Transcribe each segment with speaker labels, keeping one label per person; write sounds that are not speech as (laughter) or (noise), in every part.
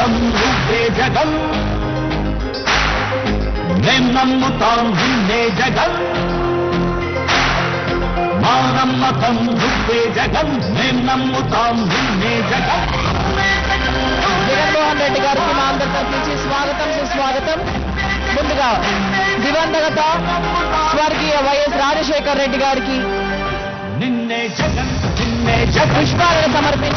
Speaker 1: జగన్. మేం నమ్ముతాం నిన్నే జగన్. మా నమ్మకం నువ్వే జగన్. మేం నమ్ముతాం నిన్నే జగన్.
Speaker 2: జగన్మోహన్ రెడ్డి గారికి మా అందరి తరఫు నుంచి స్వాగతం సుస్వాగతం. ముందుగా దివంగత స్వర్గీయ వైఎస్ రాజశేఖర్ రెడ్డి గారికి
Speaker 1: నిన్నే జగన్ నిన్నే జగన్.
Speaker 2: పుష్పాలను సమర్పించి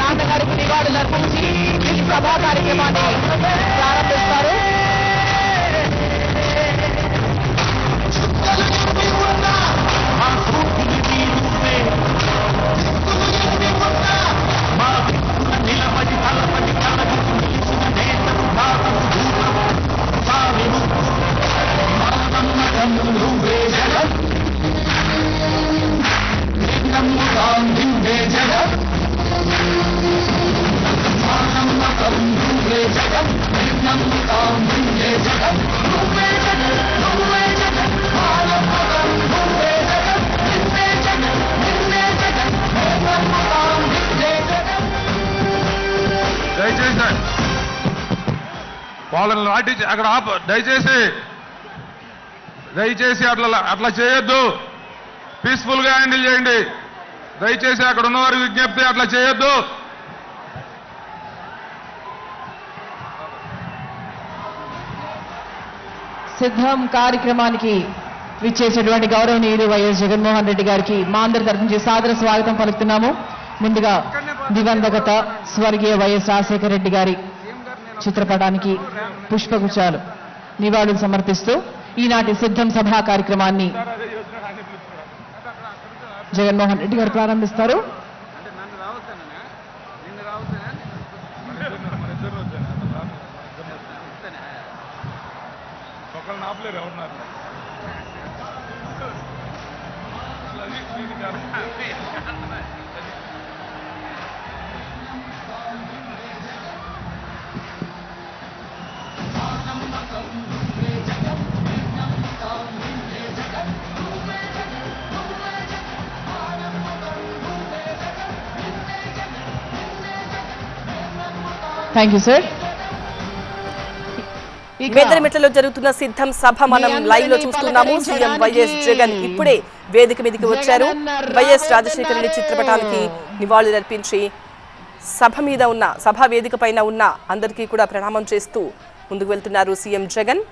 Speaker 2: నాన్నగారికి నివాళులు అర్పించి ఈ సభా కార్యక్రమాన్ని ప్రారంభిస్తారు.
Speaker 3: వాళ్ళని లాఠీ అక్కడ ఆప దయచేసి దయచేసి అట్లా అట్లా చేయొద్దు. పీస్ఫుల్గా హ్యాండిల్ చేయండి. దయచేసి అక్కడ ఉన్నవారి విజ్ఞప్తి అట్లా చేయొద్దు.
Speaker 2: సిద్ధం కార్యక్రమానికి విచ్చేసినటువంటి గౌరవనీయులు వైఎస్ జగన్మోహన్ రెడ్డి గారికి మా అందరి తరఫు నుంచి సాదర స్వాగతం పలుకుతున్నాము. ముందుగా దివంగత స్వర్గీయ వైఎస్ రాజశేఖర రెడ్డి గారి చిత్రపటానికి పుష్పగుచ్చాలు నివాళులు సమర్పిస్తూ ఈనాటి సిద్ధం సభా కార్యక్రమాన్ని జగన్మోహన్ రెడ్డి గారు ప్రారంభిస్తారు. (laughs) (laughs) (laughs) థ్యాంక్ యూ సార్
Speaker 4: మేదరమెట్లలో జరుగుతున్న సిద్ధం సభ మనం
Speaker 2: లైవ్లో
Speaker 4: చూస్తున్నాము. సీఎం వైఎస్ జగన్ ఇప్పుడే వేదిక మీదకి వచ్చారు. వైఎస్ రాజశేఖర రెడ్డి. చిత్రపటానికి నివాళులర్పించి సభ మీద ఉన్న సభా వేదిక పైన ఉన్న అందరికీ కూడా ప్రణామం చేస్తూ ముందుకు వెళ్తున్నారు సీఎం జగన్.